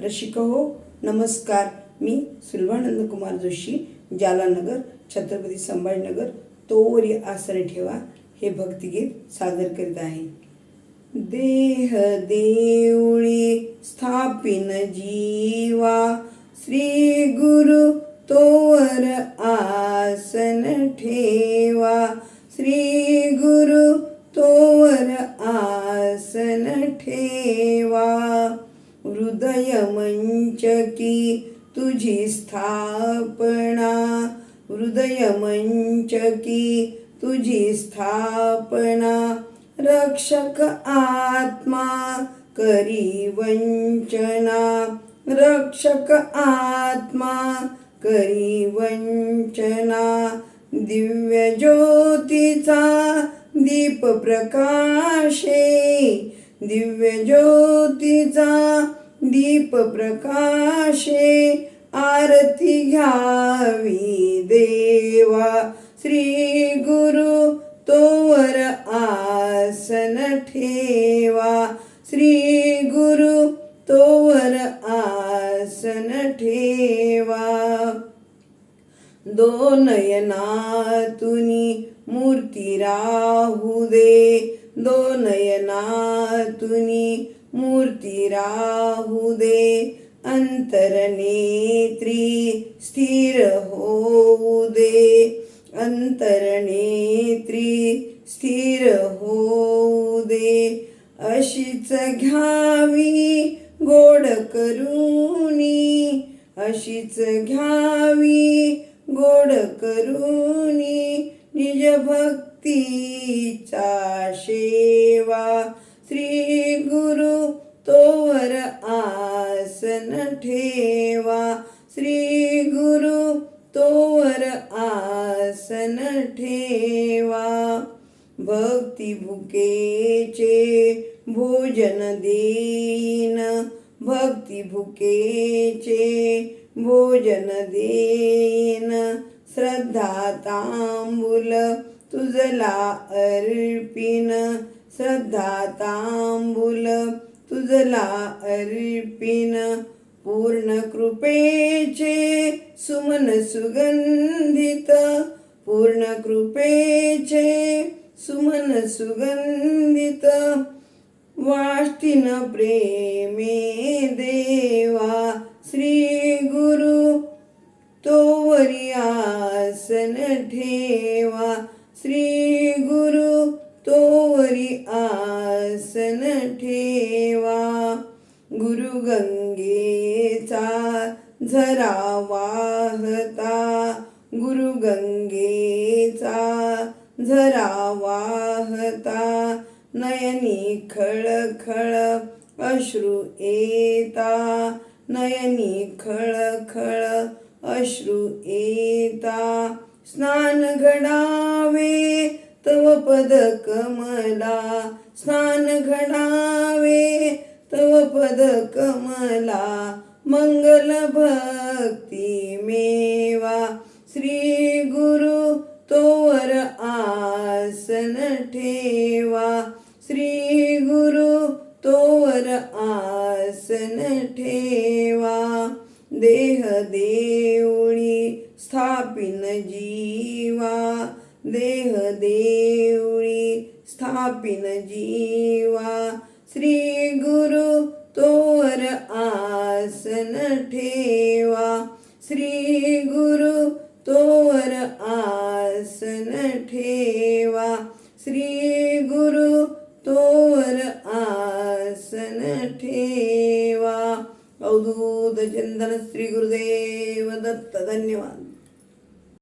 रसिक हो नमस्कार. मी सुलभानंद कुमार जोशी जालानगर छत्रपती संभाजीनगर तोवरी आसरे ठेवा हे भक्तिगीत सादर करीत आहे. देह देऊळी स्थापिन जीवा श्री मंचकी तुझी स्थापना. हृदय मंचकी तुझी स्थापना. रक्षक आत्मा करी वंचना. रक्षक आत्मा करी वंचना. दिव्य ज्योतीचा दीप प्रकाशे. दिव्य ज्योतीचा दीप प्रकाशे आरती घ्यावी देवा. श्री गुरु तोवर आसन ठेवा. श्री गुरु तोवर आसन ठेवा. दोन नयनातुनी मूर्ती राहू दे. दोनयनातुनी मूर्ती राहू दे अंतरनेत्री स्थिर होऊ दे. अंतरनेत्री स्थिर होऊ दे. अशीच घ्यावी गोड करुणी अशीच घ्यावी गोड करुणी निज भक्तीचा शेवा ठेवा. श्री गुरु तोवर आसन ठेवा. भक्ती भुकेचे भोजन देईन भक्ती भुकेचे भोजन देईन श्रद्धा तांबूल तुझला अर्पिन. श्रद्धा तांबूल तुझला अर्पिन. पूर्ण कृपेचे सुमन सुगंधित पूर्ण कृपेचे सुमन सुगंधित. वाष्टीन प्रेमे देवा श्री गुरु तोवरी आसन ठेवा. श्री गुरु तोवरी आसन ठेवा. गुरु गंगेचा झरा वाहता. गुरु गंगेचा झरा वाहता. नयनी खळखळ अश्रू येता. नयनी खळखळ अश्रू येता. स्नान घडावे तव पद कमला स्नान घडावे तव पद कमला मंगल भक्ती मेवा। श्री गुरु तोवर आसन ठेवा। श्री गुरु तोवर आसन ठेवा। देह देवळी स्थापिन जीवा। देह देवळी स्थापिन जीवा। श्री ठेवा श्री गुरु तोवर आसन ठेवा. श्री गुरु तोवर आसन ठेवा. अवधूत चंदन श्री गुरुदेव दत्त धन्यवाद.